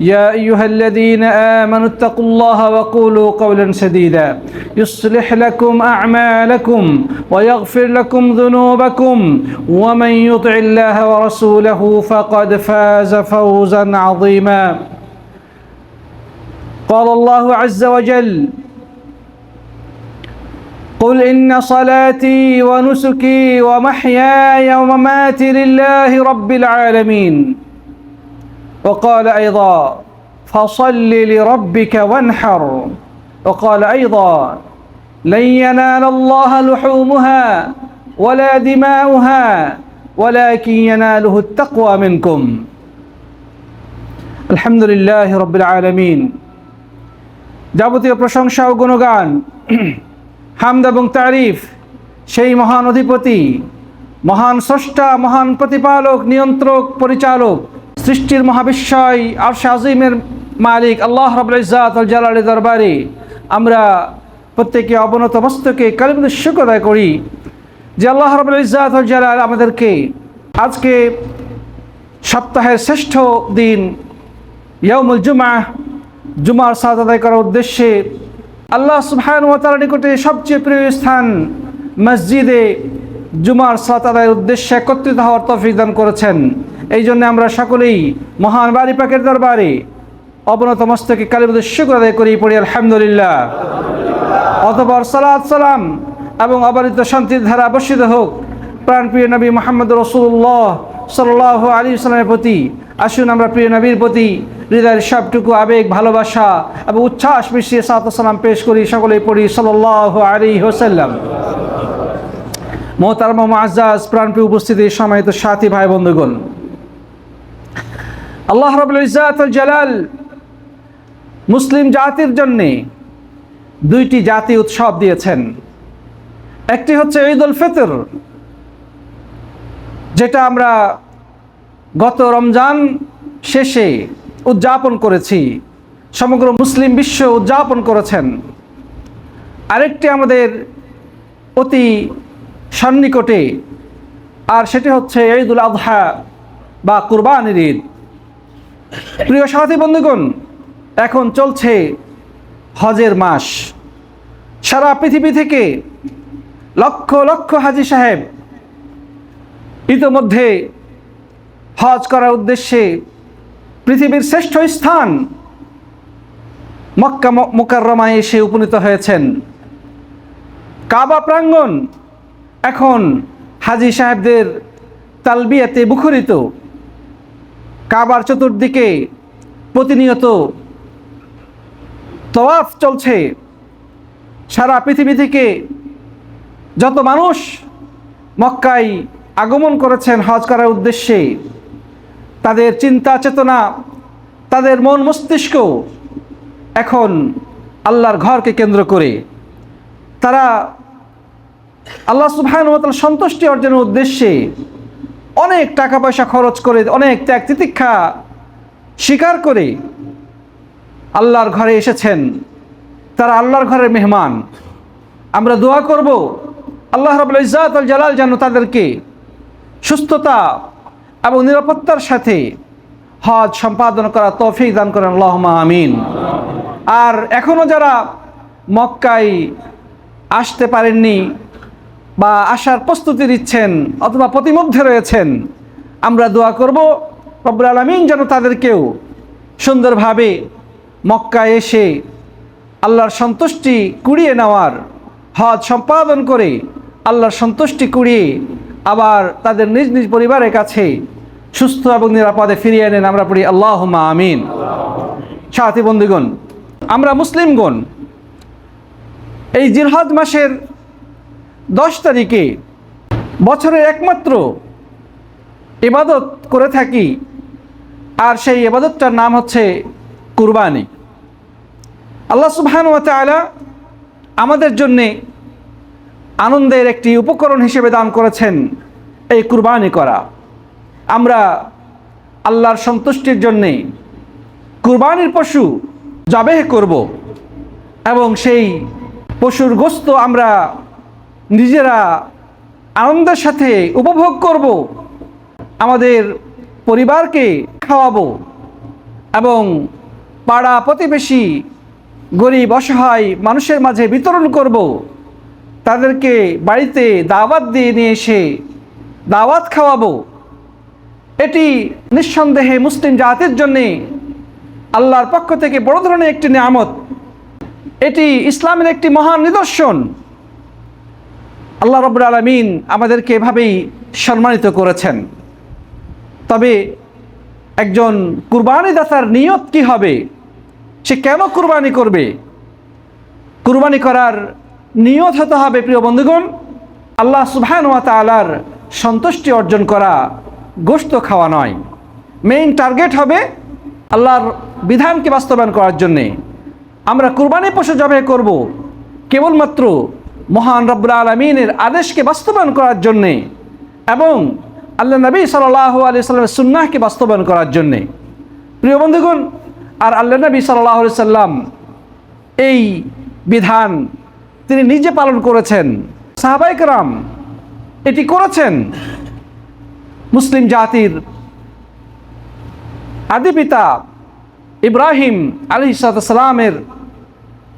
يا أيها الذين آمنوا اتقوا الله وقولوا قولا سديدا. يصلح لكم أعمالكم ويغفر لكم ذنوبكم. ومن يطع الله ورسوله فقد فاز فوزا عظيما. قال الله عز وجل قل إن صلاتي ونسكي ومحياي ومماتي لله رب العالمين. وقال أيضا فصل لربك وانحر وقال أيضا لن ينال الله لحومها ولا دماؤها ولكن يناله التقوى منكم الحمد لله رب العالمين যাবতীয় প্রশংসা ও গুণগান হামদ এবং তারিফ সেই মহান অধিপতি মহান স্রষ্টা মহান প্রতিপালক নিয়ন্ত্রক পরিচালক সৃষ্টির মহাবিশ্বয় আর আজিমের মালিক আল্লাহ ইজাত জালালের দরবারে আমরা প্রত্যেকে অবনত মস্তকে কালিমুদ শুক্র আদায় করি যে আল্লাহ রবুল ইজাত জালাল আমাদেরকে আজকে সপ্তাহের শ্রেষ্ঠ দিন ইয়ামুল জুমা জুমার সাদ আদায় করার উদ্দেশ্যে আল্লাহ সুবহান ও তার নিকটে সবচেয়ে প্রিয় স্থান মসজিদে জুমার সাত আদায়ের উদ্দেশ্যে একত্রিত হওয়ার তফিক দান করেছেন। এই জন্য আমরা সকলেই মহান বাড়ি পাকের দরবারে অবনত মস্তকে কালীবুদের শুক্র আদায় করি, পড়ি আলহামদুলিল্লাহ। অতপর সালাদ সালাম এবং অবারিত শান্তির ধারা বর্ষিত হোক, প্রাণপ্রিয় নবী মোহাম্মদ রসুল্লাহ সাল্লাহ আলী ইসলামের প্রতি। আসুন আমরা প্রিয় নবীর প্রতি হৃদয়ের সবটুকু আবেগ, ভালোবাসা এবং উচ্ছ্বাস মিশিয়ে সালাম পেশ করি, সকলেই পড়ি সাল্লাহ আলী হোসাল্লাম মোহতারম আজাজ প্রাণপ্রিয় উপস্থিতি সময়ত সাথী ভাই বন্ধুগণ। আল্লাহ রবুল ইজাত জালাল মুসলিম জাতির জন্যে দুইটি জাতি উৎসব দিয়েছেন। একটি হচ্ছে ঈদ উল ফিতর, যেটা আমরা গত রমজান শেষে উদযাপন করেছি, সমগ্র মুসলিম বিশ্ব উদযাপন করেছেন। আরেকটি আমাদের অতি সন্নিকটে। আর সেটি হচ্ছে ঈদুল আজহা বা কুরবানির ঈদ। প্রিয় সাথী বন্ধুগণ, এখন চলছে হজের মাস। সারা পৃথিবী থেকে লক্ষ লক্ষ হাজি সাহেব ইতোমধ্যে হজ করার উদ্দেশ্যে পৃথিবীর শ্রেষ্ঠ স্থান মক্কা মোকাররমায় এসে উপনীত হয়েছেন। কাবা প্রাঙ্গণ এখন হাজি সাহেবদের তালবিয়াতে মুখরিত কাবার চতুর্দিকে প্রতিনিয়ত তওয়াফ চলছে। সারা পৃথিবী থেকে যত মানুষ মক্কায় আগমন করেছেন হজ করার উদ্দেশ্যে, তাদের চিন্তা চেতনা, তাদের মন মস্তিষ্ক এখন আল্লাহর ঘরকে কেন্দ্র করে। তারা আল্লাহ সুবহান সন্তুষ্টি অর্জনের উদ্দেশ্যে অনেক টাকা পয়সা খরচ করে, অনেক ত্যাগ তিতিক্ষা স্বীকার করে আল্লাহর ঘরে এসেছেন। তারা আল্লাহর ঘরের মেহমান। আমরা দোয়া করব, আল্লাহ রবুল ইজাত আল জালাল যেন তাদেরকে সুস্থতা এবং নিরাপত্তার সাথে হজ সম্পাদন করা তৌফিক দান করেন। আল্লাহমা আমিন। আর এখনও যারা মক্কায় আসতে পারেননি বা আসার প্রস্তুতি নিচ্ছেন অথবা প্রতিমধ্যে রয়েছেন, আমরা দোয়া করব, রব্বুল আলমিন যেন তাদেরকেও সুন্দরভাবে মক্কায় এসে আল্লাহর সন্তুষ্টি কুড়িয়ে নেওয়ার হজ সম্পাদন করে আল্লাহর সন্তুষ্টি কুড়িয়ে আবার তাদের নিজ নিজ পরিবারের কাছে সুস্থ এবং নিরাপদে ফিরিয়ে এনেন আমরা পড়ি আল্লাহ আমিন। সাথী বন্ধুগণ, আমরা মুসলিমগণ, এই জিরহাদ মাসের দশ তারিখে বছরের একমাত্র ইবাদত করে থাকি, আর সেই ইবাদতটার নাম হচ্ছে কুরবানি। আল্লাহ সুবহান ওয়া আমাদের জন্যে আনন্দের একটি উপকরণ হিসেবে দান করেছেন এই কুরবানি করা। আমরা আল্লাহর সন্তুষ্টির জন্যে কুরবানির পশু জবেহ করব এবং সেই পশুর গোস্ত আমরা নিজেরা আনন্দের সাথে উপভোগ করব, আমাদের পরিবারকে খাওয়াবো এবং পাড়া প্রতিবেশী, গরিব, অসহায় মানুষের মাঝে বিতরণ করব। তাদেরকে বাড়িতে দাওয়াত দিয়ে নিয়ে এসে দাওয়াত খাওয়াবো। এটি নিঃসন্দেহে মুসলিম জাতির জন্যে আল্লাহর পক্ষ থেকে বড় ধরনের একটি নিয়ামত। এটি ইসলামের একটি মহান নিদর্শন। আল্লাহ রব্বুল আলমিন আমাদেরকে এভাবেই সম্মানিত করেছেন। তবে একজন কুরবানি দাতার নিয়ত কি হবে? সে কেন কুরবানি করবে? কুরবানি করার নিয়ত হতে হবে, প্রিয় বন্ধুগণ, আল্লাহ সুবহান ওয়া তালার সন্তুষ্টি অর্জন করা গোস্ত খাওয়া নয়। মেইন টার্গেট হবে আল্লাহর বিধানকে বাস্তবায়ন করার জন্যে। আমরা কুরবানি পশু জবে করব। কেবলমাত্র মহান রব্বুল আলমিনের আদেশকে বাস্তবায়ন করার জন্যে এবং আল্লাহ নবী সাল্লাহ আলি সাল্লামের সুন্নাহকে বাস্তবায়ন করার জন্যে। প্রিয় বন্ধুগণ, আর আল্লাহ নবী সাল্লাহ সাল্লাম এই বিধান তিনি নিজে পালন করেছেন। সাহাবাইকরাম এটি করেছেন। মুসলিম জাতির আদি পিতা ইব্রাহিম আলী সালামের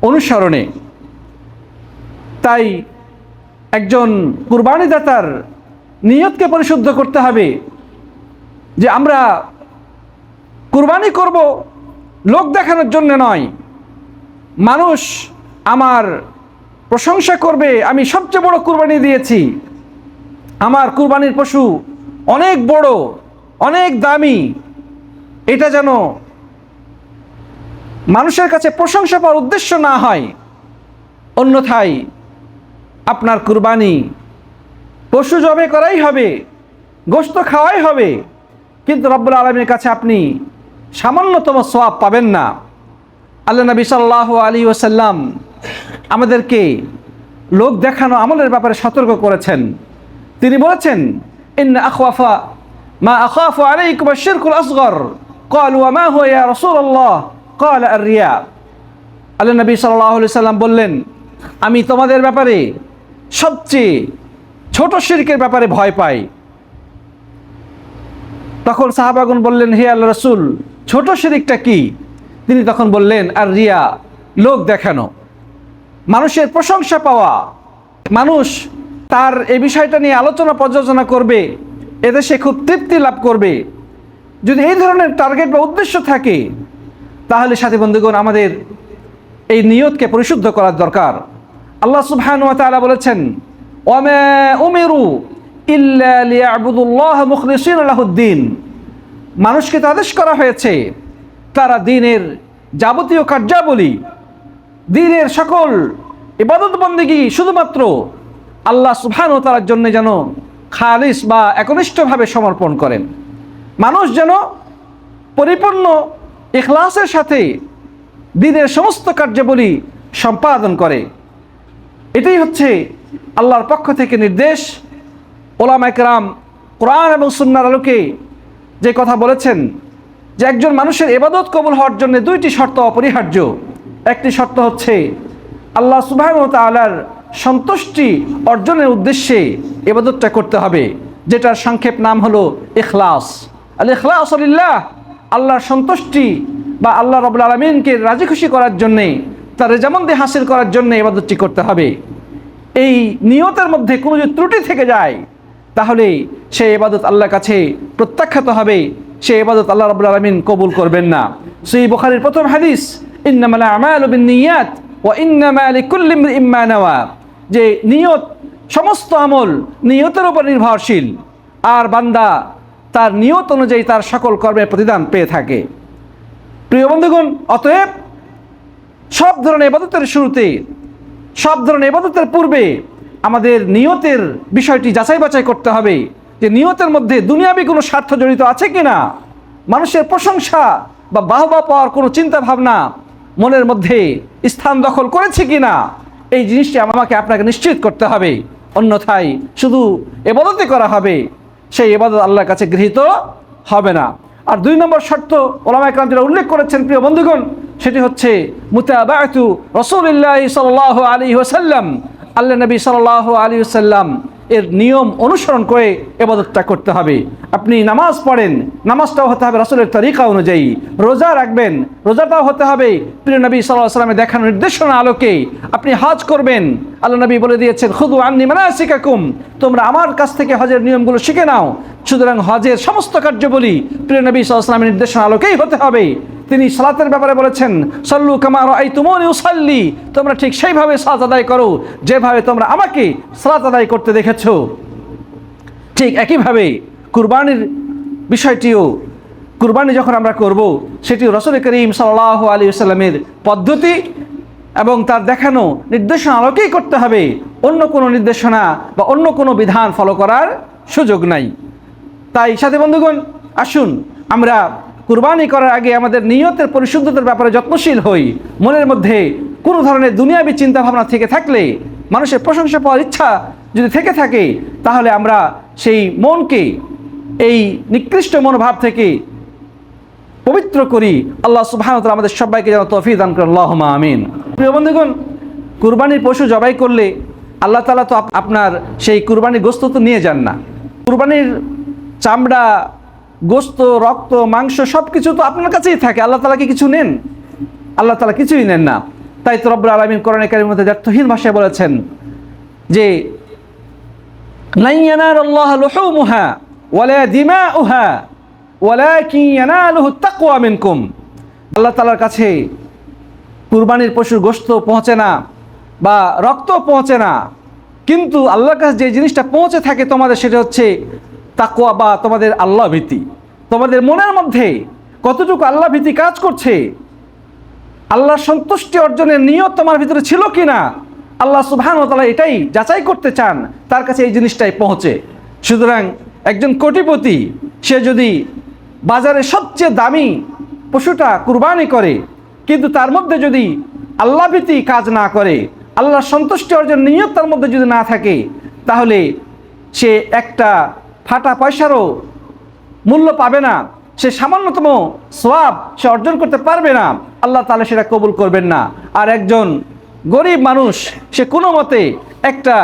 অনুসরণে। তাই একজন কুরবানিদাতার নিয়তকে পরিশুদ্ধ করতে হবে যে আমরা কুরবানি করব লোক দেখানোর জন্য নয়। মানুষ আমার প্রশংসা করবে, আমি সবচেয়ে বড় কুরবানি দিয়েছি। আমার কুরবানির পশু অনেক বড়, অনেক দামি। এটা যেন মানুষের কাছে প্রশংসা পাওয়ার উদ্দেশ্য না হয়। অন্যথায় আপনার কুরবানি পশু জবে করাই হবে গোস্ত খাওয়াই হবে কিন্তু রব্বুল আলমীর কাছে আপনি সামান্যতম সোয়াব পাবেন না আল্লাহ নবী সাল্লাহ আলী ওসাল্লাম আমাদেরকে লোক দেখানো আমলের ব্যাপারে সতর্ক করেছেন তিনি বলেছেন ইন আখওয়াফা মা আখাফু আলাইকুম আশ-শিরকুল আসগর قالوا وما هو يا رسول الله قال الرياء আল্লাহ নবী সাল্লাল্লাহু আলাইহি সাল্লাম বললেন আমি তোমাদের ব্যাপারে সবচেয়ে ছোট শিরকের ব্যাপারে ভয় পাই তখন সাহাবাগুন বললেন, হে আল্লাহ রসুল, ছোট শিরিকটা কি? তিনি তখন বললেন, আর রিয়া, লোক দেখানো। মানুষের প্রশংসা পাওয়া। মানুষ তার এই বিষয়টা নিয়ে আলোচনা পর্যালোচনা করবে। এতে সে খুব তৃপ্তি লাভ করবে। যদি এই ধরনের টার্গেট বা উদ্দেশ্য থাকে, তাহলে সাথী বন্ধুগণ, আমাদের এই নিয়তকে পরিশুদ্ধ করার দরকার। আল্লাহ সুবহান ওয়া তাআলা বলেছেন ওয়ামা উমিরু ইল্লা লিয়াবুদুল্লাহ মুখলিসিন লাহুদ্দিন। মানুষকে আদেশ করা হয়েছে, তারা দিনের যাবতীয় কার্যাবলী, দিনের সকল ইবাদত বন্দিগি শুধুমাত্র আল্লাহ সুবহান ও তালার জন্য যেন খালিস বা একনিষ্ঠভাবে সমর্পণ করেন। মানুষ যেন পরিপূর্ণ ইখলাসের সাথে দিনের সমস্ত কার্যাবলী সম্পাদন করে। এটাই হচ্ছে আল্লাহর পক্ষ থেকে নির্দেশ। ওলাম একরাম কোরআন এবং সুন্নার আলোকে যে কথা বলেছেন, যে একজন মানুষের এবাদত কবুল হওয়ার জন্য দুইটি শর্ত অপরিহার্য। একটি শর্ত হচ্ছে, আল্লাহ সুবাহ তালার সন্তুষ্টি অর্জনের উদ্দেশ্যে এবাদতটা করতে হবে, যেটার সংক্ষেপ নাম হলো এখলাস আল আলিল্লাহ আল্লাহর সন্তুষ্টি বা আল্লাহ রবুল আলমিনকে রাজি খুশি করার জন্যে তার রেজামন্দি হাসিল করার জন্য এবাদতটি করতে হবে, এই নিয়তের মধ্যে কোনো যদি ত্রুটি থেকে যায়, তাহলে সে এবাদত আল্লাহর কাছে প্রত্যাখ্যাত হবে, সে এবাদত আল্লাহ রবুল আলমিন কবুল করবেন না। সেই বখারির প্রথম হাদিস নিয়াত ও যে নিয়ত, সমস্ত আমল নিয়তের উপর নির্ভরশীল, আর বান্দা তার নিয়ত অনুযায়ী তার সকল কর্মের প্রতিদান পেয়ে থাকে। প্রিয় বন্ধুগণ, অতএব সব ধরনের এবাদতের শুরুতে, সব ধরনের এবাদতের পূর্বে আমাদের নিয়তের বিষয়টি যাচাই বাছাই করতে হবে যে নিয়তের মধ্যে দুনিয়াবি কোনো স্বার্থ জড়িত আছে কি না মানুষের প্রশংসা বা বাহবা পাওয়ার কোনো চিন্তা ভাবনা মনের মধ্যে স্থান দখল করেছে কি না এই জিনিসটি আমাকে আপনাকে নিশ্চিত করতে হবে। অন্যথায় শুধু এবাদতে করা হবে, সেই এবাদত আল্লাহর কাছে গৃহীত হবে না। আর দুই নম্বর শর্ত ওলামা ক্রান্তিরা উল্লেখ করেছেন প্রিয় বন্ধুগণ সেটি হচ্ছে মুতাবায়তু রসুলিল্লাহ সাল আলী ওসাল্লাম আল্লাহ নবী সাল আলী ওসাল্লাম এর নিয়ম অনুসরণ করে এবাদতটা করতে হবে। আপনি নামাজ পড়েন, নামাজটাও হতে হবে রসুলের তরিকা অনুযায়ী। রোজা রাখবেন, রোজাটাও হতে হবে প্রিয় নবী সাল্লাহ সাল্লামের দেখানো নির্দেশনা আলোকে। আপনি হজ করবেন আল্লাহ নবী বলে দিয়েছেন, খুদু আন্নি মানাসিকাকুম তোমরা আমার কাছ থেকে হজের নিয়মগুলো শিখে নাও। সুতরাং হজের সমস্ত কার্যবলী প্রিয় নবী সাল্লাহ সাল্লামের নির্দেশনা আলোকেই হতে হবে। তিনি সালাতের ব্যাপারে বলেছেন, সল্লু কামার আই তুমনি উসাল্লি তোমরা ঠিক সেইভাবে সালাত আদায় করো, যেভাবে তোমরা আমাকে সালাত আদায় করতে দেখেছ। ঠিক একইভাবে কুরবানির বিষয়টিও, কুরবানি যখন আমরা করব সেটি রসুল করিম সাল্লাহ আলী সাল্লামের পদ্ধতি এবং তার দেখানো নির্দেশনা আলোকেই করতে হবে। অন্য কোনো নির্দেশনা বা অন্য কোনো বিধান ফলো করার সুযোগ নাই। তাই সাথে বন্ধুগণ, আসুন আমরা কুরবানি করার আগে আমাদের নিয়তের পরিশুদ্ধতার ব্যাপারে যত্নশীল হই। মনের মধ্যে কোনো ধরনের দুনিয়াবী চিন্তাভাবনা থেকে থাকলে, মানুষের প্রশংসা পাওয়ার ইচ্ছা যদি থেকে থাকে, তাহলে আমরা সেই মনকে, এই নিকৃষ্ট মনোভাব থেকে পবিত্র করি। আল্লাহ সুবাহানত আমাদের সবাইকে যেন তফি দান করেন। আল্লাহ আমিন। প্রিয় বন্ধুগণ, কুরবানির পশু জবাই করলে আল্লাহ তালা তো আপনার সেই কুরবানির গোস্ত তো নিয়ে যান না। কুরবানির চামড়া গোস্ত, রক্ত, মাংস সব কিছু তো আপনার কাছেই থাকে। আল্লাহ তালা কি কিছু নেন? আল্লাহ তালা কিছুই নেন না। তাই তো রব্বুল আলমিন কোরআন কারিমের মধ্যে ব্যর্থহীন ভাষায় বলেছেন যে লাইয়ানার আল্লাহ লুহুমুহা ওয়ালা দিমাউহা ওয়ালাকিন ইয়ানালুহু তাকওয়া মিনকুম। আল্লাহ তাআলার কাছে কুরবানির পশুর গোশত পৌঁছে না বা রক্ত পৌঁছে না। কিন্তু আল্লাহর কাছে যে জিনিসটা পৌঁছে থাকে তোমাদের সেটা হচ্ছে তাকওয়া বা তোমাদের আল্লাহ ভীতি। তোমাদের মনের মধ্যে কতটুকু আল্লাহ ভীতি কাজ করছে? আল্লাহর সন্তুষ্টি অর্জনের নিয়ত তোমার ভিতরে ছিল কি না আল্লাহ সুবহান তালা এটাই যাচাই করতে চান, তার কাছে এই জিনিসটাই পৌঁছে। সুতরাং একজন কোটিপতি, সে যদি বাজারে সবচেয়ে দামি পশুটা কুরবানি করে, কিন্তু তার মধ্যে যদি আল্লাভীতি কাজ না করে, আল্লাহর সন্তুষ্টি অর্জন নিয়ত তার মধ্যে যদি না থাকে, তাহলে সে একটা ফাটা পয়সারও মূল্য পাবে না। সে সামান্যতম সোয়াব সে অর্জন করতে পারবে না। আল্লাহ তাহলে সেটা কবুল করবেন না। আর একজন গরিব মানুষ, সে কোনো মতে একটা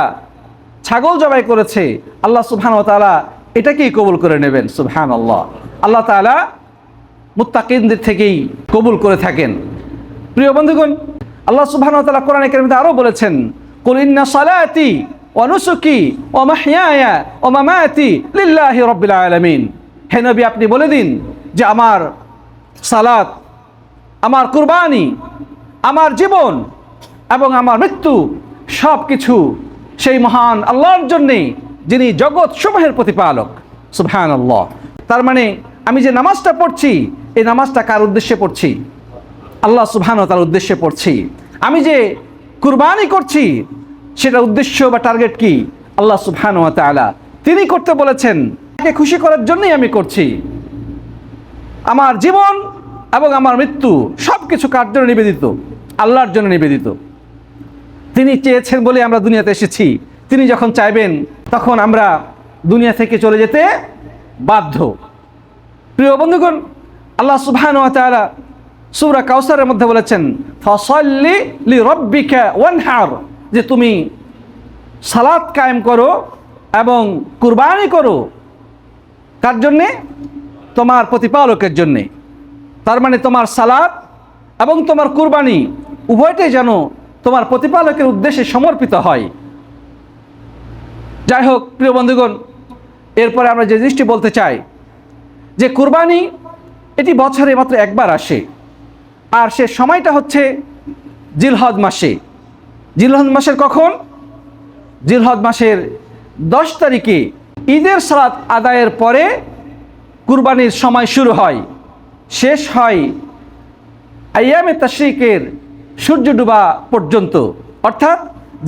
ছাগল জবাই করেছে, আল্লাহ সুবহান তালা এটাকেই কবুল করে নেবেন। সুবহান আল্লাহ আল্লাহ তালা মুত্তাকিনদের থেকেই কবুল করে থাকেন। প্রিয় বন্ধুগণ, আল্লাহ সুবহান তালা কোরআন কেরমিতে আরও বলেছেন কুলিন্না সালাতি অনুসুকি, ও মাহিয়া ও মামায়াতি লিল্লাহি রব্বিল আলামিন। হে নবী, আপনি বলে দিন যে আমার সালাত, আমার কুরবানি, আমার জীবন এবং আমার মৃত্যু সব কিছু সেই মহান আল্লাহর জন্যে, যিনি জগৎ সমূহের প্রতিপালক। সুবহান আল্লাহ তার মানে আমি যে নামাজটা পড়ছি, এই নামাজটা কার উদ্দেশ্যে পড়ছি? আল্লাহ সুবহান তার উদ্দেশ্যে পড়ছি। আমি যে কুরবানি করছি সেটা উদ্দেশ্য বা টার্গেট কি? আল্লাহ সুবহান তাআলা তিনি করতে বলেছেন, তাকে খুশি করার জন্যই আমি করছি। আমার জীবন এবং আমার মৃত্যু সব কিছু কার জন্য নিবেদিত? আল্লাহর জন্য নিবেদিত। তিনি চেয়েছেন বলে আমরা দুনিয়াতে এসেছি। তিনি যখন চাইবেন, তখন আমরা দুনিয়া থেকে চলে যেতে বাধ্য। প্রিয় বন্ধুগণ, আল্লাহ সুবহান সূরা কাউসারের মধ্যে বলেছেন, ফসল্লি লি রব্বিকা ওয়ানহার। যে তুমি সালাত কায়েম করো এবং কুরবানি করো, কার জন্যে? তোমার প্রতিপালকের জন্যে। তার মানে তোমার সালাদ এবং তোমার কুরবানি উভয়টাই যেন তোমার প্রতিপালকের উদ্দেশ্যে সমর্পিত হয়। যাই হোক, প্রিয় বন্ধুগণ, এরপরে আমরা যে জিনিসটি বলতে চাই, যে কুরবানি এটি বছরে মাত্র একবার আসে। আর সে সময়টা হচ্ছে জিলহদ মাসে। জিলহদ মাসের কখন? জিলহদ মাসের দশ তারিখে ঈদের সালাত আদায়ের পরে কুরবানির সময় শুরু হয়। শেষ হয় আয়ামে তাশরিকের সূর্য ডুবা পর্যন্ত। অর্থাৎ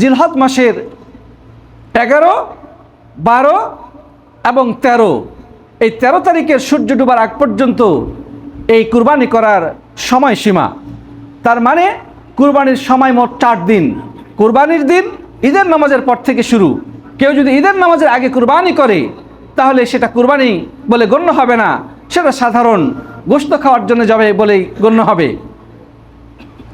জিলহদ মাসের এগারো, বারো এবং তেরো। এই তেরো তারিখের সূর্য ডুবার আগ পর্যন্ত এই কুরবানি করার সময়সীমা। তার মানে কুরবানির সময় মোট চার দিন। কুরবানির দিন, ঈদের নামাজের পর থেকে শুরু। কেউ যদি ঈদের নামাজের আগে কুরবানি করে, তাহলে সেটা কুরবানি বলে গণ্য হবে না। সেটা সাধারণ। গোস্ত খাওয়ার জন্য যাবে বলেই গণ্য হবে।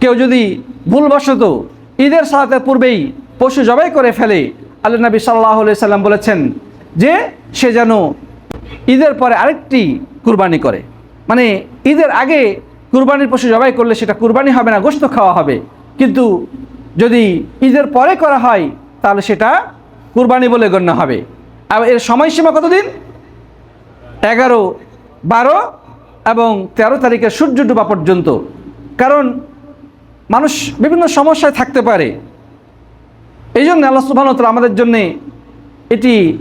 কেউ যদি ভুলবশত ঈদের সালাতের পূর্বেই পশু জবাই করে ফেলে, আল্লাহ নবী সাল্লাহ সাল্লাম বলেছেন যে, সে যেন ঈদের পরে আরেকটি কুরবানি করে। মানে ঈদের আগে কুরবানির পশু জবাই করলে সেটা কুরবানি হবে না গোস্ত খাওয়া হবে। কিন্তু যদি ঈদের পরে করা হয়, তাহলে সেটা কুরবানি বলে গণ্য হবে। আর এর সময়সীমা কতদিন? এগারো, বারো এবং তেরো তারিখের সূর্য ডুবা পর্যন্ত। কারণ মানুষ বিভিন্ন সমস্যায় থাকতে পারে। এই জন্য আল্লাহ আমাদের জন্যে এটি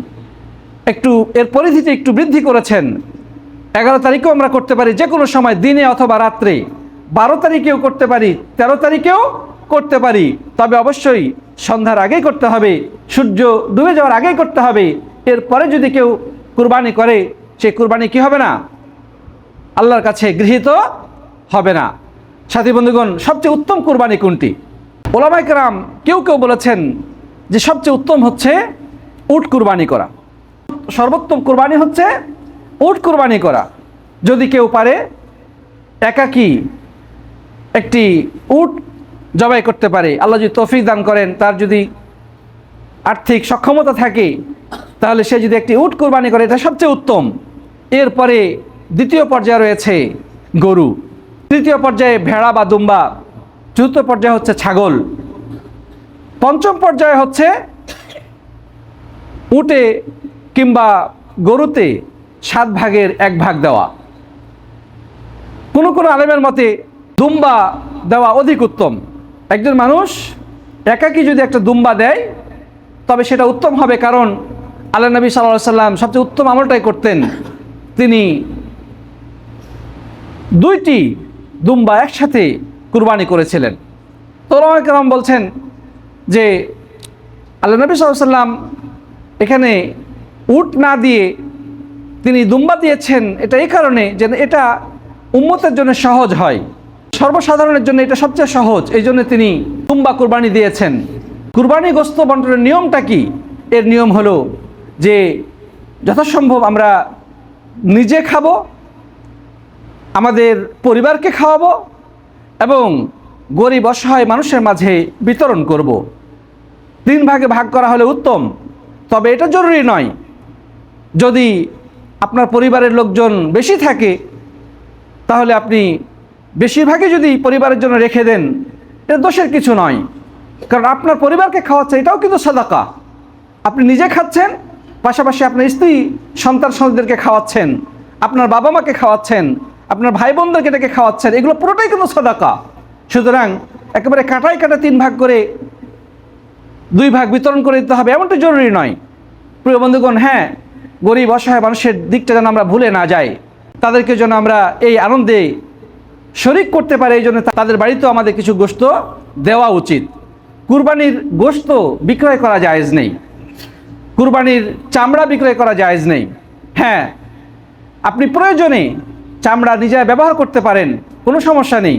একটু, এর পরিধিটি একটু বৃদ্ধি করেছেন। এগারো তারিখেও আমরা করতে পারি যে কোনো সময়, দিনে অথবা রাত্রে। বারো তারিখেও করতে পারি, তেরো তারিখেও করতে পারি, তবে অবশ্যই সন্ধ্যার আগেই করতে হবে, সূর্য ডুবে যাওয়ার আগেই করতে হবে। এরপরে যদি কেউ কুরবানি করে সেই কুরবানি কি হবে না? আল্লাহর কাছে গৃহীত হবে না। সাথী বন্ধুগণ, সবচেয়ে উত্তম কুরবানি কোনটি? ওলামাইকরাম কেউ কেউ বলেছেন যে সবচেয়ে উত্তম হচ্ছে উট কুরবানি করা। সর্বোত্তম কুরবানি হচ্ছে উট কুরবানি করা। যদি কেউ পারে, একাকী একটি উট জবাই করতে পারে। আল্লাহ যদি তৌফিক দান করেন, তার যদি আর্থিক সক্ষমতা থাকে, তাহলে সে যদি একটি উট কোরবানি করে, এটা সবচেয়ে উত্তম। এরপরে দ্বিতীয় পর্যায়ে রয়েছে গরু। তৃতীয় পর্যায়ে ভেড়া বা দুম্বা। চতুর্থ পর্যায়ে হচ্ছে ছাগল। পঞ্চম পর্যায়ে হচ্ছে উটে কিংবা গরুতে সাত ভাগের এক ভাগ দেওয়া। কোনো কোনো আলেমের মতে দুম্বা দেওয়া অধিক উত্তম। একজন মানুষ একাকি যদি একটা দুম্বা দেয়, তবে সেটা উত্তম হবে কারণ আল্লাহ নবী সাল্লাহ সাল্লাম সবচেয়ে উত্তম আমলটাই করতেন। তিনি দুইটি দুম্বা একসাথে কুরবানি করেছিলেন। তোলামা কেরাম বলছেন যে আল্লাহ নবী সাল্লাম এখানে উট না দিয়ে তিনি দুম্বা দিয়েছেন। এটা এই কারণে যে এটা উম্মতের জন্য সহজ হয়। সর্বসাধারণের জন্য এটা সবচেয়ে সহজ। এই জন্য তিনি তুম্বা কুরবানি দিয়েছেন। কুরবানি গোস্ত বন্টনের নিয়মটা কি? এর নিয়ম হলো যে যথাসম্ভব আমরা নিজে খাব, আমাদের পরিবারকে খাওয়াবো এবং গরিব অসহায় মানুষের মাঝে বিতরণ করব। তিন ভাগে ভাগ করা হলে উত্তম। তবে এটা জরুরি নয়। যদি আপনার পরিবারের লোকজন বেশি থাকে, তাহলে আপনি বেশিরভাগই যদি পরিবারের জন্য রেখে দেন, এটা দোষের কিছু নয়। কারণ আপনার পরিবারকে খাওয়াচ্ছে, এটাও কিন্তু সাদাকা। আপনি নিজে খাচ্ছেন, পাশাপাশি আপনার স্ত্রী, সন্তান সন্তানদেরকে খাওয়াচ্ছেন, আপনার বাবা মাকে খাওয়াচ্ছেন, আপনার ভাই বোনদেরকে এটাকে খাওয়াচ্ছেন, এগুলো পুরোটাই কিন্তু সাদাকা। সুতরাং একেবারে কাটাই কাটা তিন ভাগ করে, দুই ভাগ বিতরণ করে দিতে হবে, এমনটা জরুরি নয়। প্রিয় বন্ধুগণ হ্যাঁ গরিব, অসহায় মানুষের দিকটা যেন আমরা ভুলে না যাই, তাদেরকে যেন আমরা এই আনন্দে শরিক করতে পারে এই জন্য তাদের বাড়িতেও আমাদের কিছু গোস্ত দেওয়া উচিত। কুরবানির গোস্ত বিক্রয় করা জায়েজ নেই। কুরবানির চামড়া বিক্রয় করা জায়েজ নেই। হ্যাঁ আপনি প্রয়োজনে চামড়া নিজে ব্যবহার করতে পারেন, কোনো সমস্যা নেই।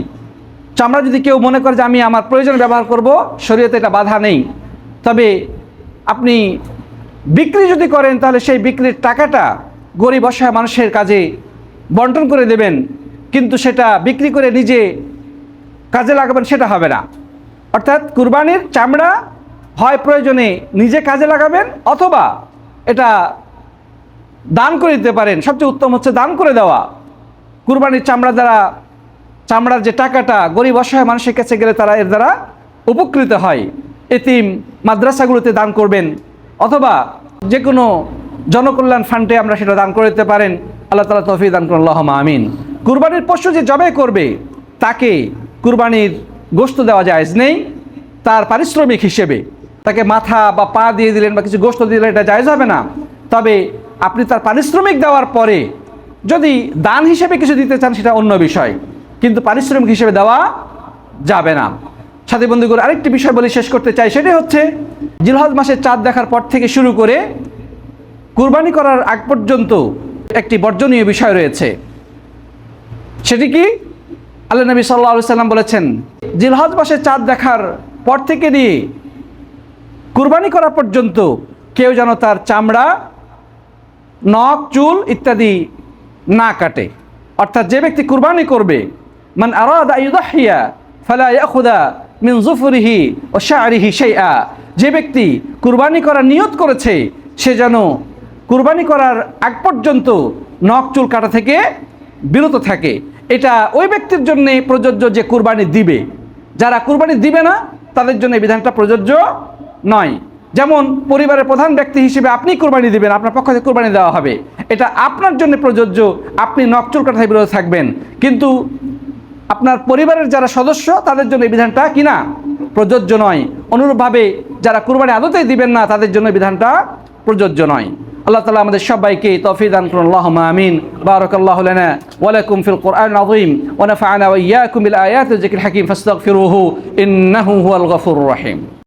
চামড়া যদি কেউ মনে করে যে আমি আমার প্রয়োজনে ব্যবহার করব, শরীয়তে এটা বাধা নেই। তবে আপনি বিক্রি যদি করেন, তাহলে সেই বিক্রির টাকাটা গরিব অসহায় মানুষের কাজে বন্টন করে দেবেন। কিন্তু সেটা বিক্রি করে নিজে কাজে লাগাবেন সেটা হবে না। অর্থাৎ কুরবানির চামড়া হয় প্রয়োজনে নিজে কাজে লাগাবেন অথবা এটা দান করে দিতে পারেন। সবচেয়ে উত্তম হচ্ছে দান করে দেওয়া। কুরবানির চামড়া দ্বারা চামড়ার যে টাকাটা গরিব অসহায় মানুষের কাছে গেলে তারা এর দ্বারা উপকৃত হয়। এতিম মাদ্রাসাগুলোতে দান করবেন অথবা যে কোনো জনকল্যাণ ফান্ডে আমরা সেটা দান করে দিতে পারেন। আল্লাহ তালা তফি দান করুন। আল্লাহ আমিন। কুরবানির পশু যে জবে করবে, তাকে কুরবানির গোস্ত দেওয়া যায় নেই, তার পারিশ্রমিক হিসেবে। তাকে মাথা বা পা দিয়ে দিলেন বা কিছু গোস্ত দিলেন, এটা জায়জ হবে না। তবে আপনি তার পারিশ্রমিক দেওয়ার পরে যদি দান হিসেবে কিছু দিতে চান, সেটা অন্য বিষয়। কিন্তু পারিশ্রমিক হিসেবে দেওয়া যাবে না। সাথী বন্ধুগুলো আরেকটি বিষয় বলে শেষ করতে চাই সেটি হচ্ছে জিলহজ মাসের চাঁদ দেখার পর থেকে শুরু করে কুরবানি করার আগ পর্যন্ত একটি বর্জনীয় বিষয় রয়েছে। সেটি কি? আল্লাহ নবী সাল্লা সাল্লাম বলেছেন, জিলহজ মাসে চাঁদ দেখার পর থেকে নিয়ে কুরবানি করা পর্যন্ত কেউ যেন তার চামড়া, নখ, চুল ইত্যাদি না কাটে। অর্থাৎ যে ব্যক্তি কুরবানি করবে, মান আরাদা ইউদাহিয়া ফালা ইয়াখুদা মিন জুফরিহি ও শাহরিহি শাইআ। যে ব্যক্তি কুরবানি করার নিয়ত করেছে, সে যেন কুরবানি করার আগ পর্যন্ত নখ, চুল কাটা থেকে বিরত থাকে। এটা ওই ব্যক্তির জন্যে প্রযোজ্য যে কুরবানি দিবে। যারা কুরবানি দিবে না, তাদের জন্য এই বিধানটা প্রযোজ্য নয়। যেমন পরিবারের প্রধান ব্যক্তি হিসেবে আপনি কুরবানি দিবেন, আপনার পক্ষ থেকে কুরবানি দেওয়া হবে। এটা আপনার জন্য প্রযোজ্য, আপনি নকচুল কাঠায় বিরত থাকবেন। কিন্তু আপনার পরিবারের যারা সদস্য, তাদের জন্য এই বিধানটা কি না? প্রযোজ্য নয়। অনুরূপভাবে যারা কুরবানি আদতেই দিবেন না, তাদের জন্য বিধানটা প্রযোজ্য নয়। আল্লাহ তালা আমাদের সবাইকে তৌফিক দান করুন আল্লাহ আমিন। বারাকাল্লাহু লানা ওয়া লাকুম ফিল কোরআন আযীম ওয়া নাফা'না ওয়া ইয়্যাকুম বিল আয়াতিল যিকিল হাকীম ফাস্তাগফিরুহু, ইন্নাহু হুয়াল গফুরুর রহিম।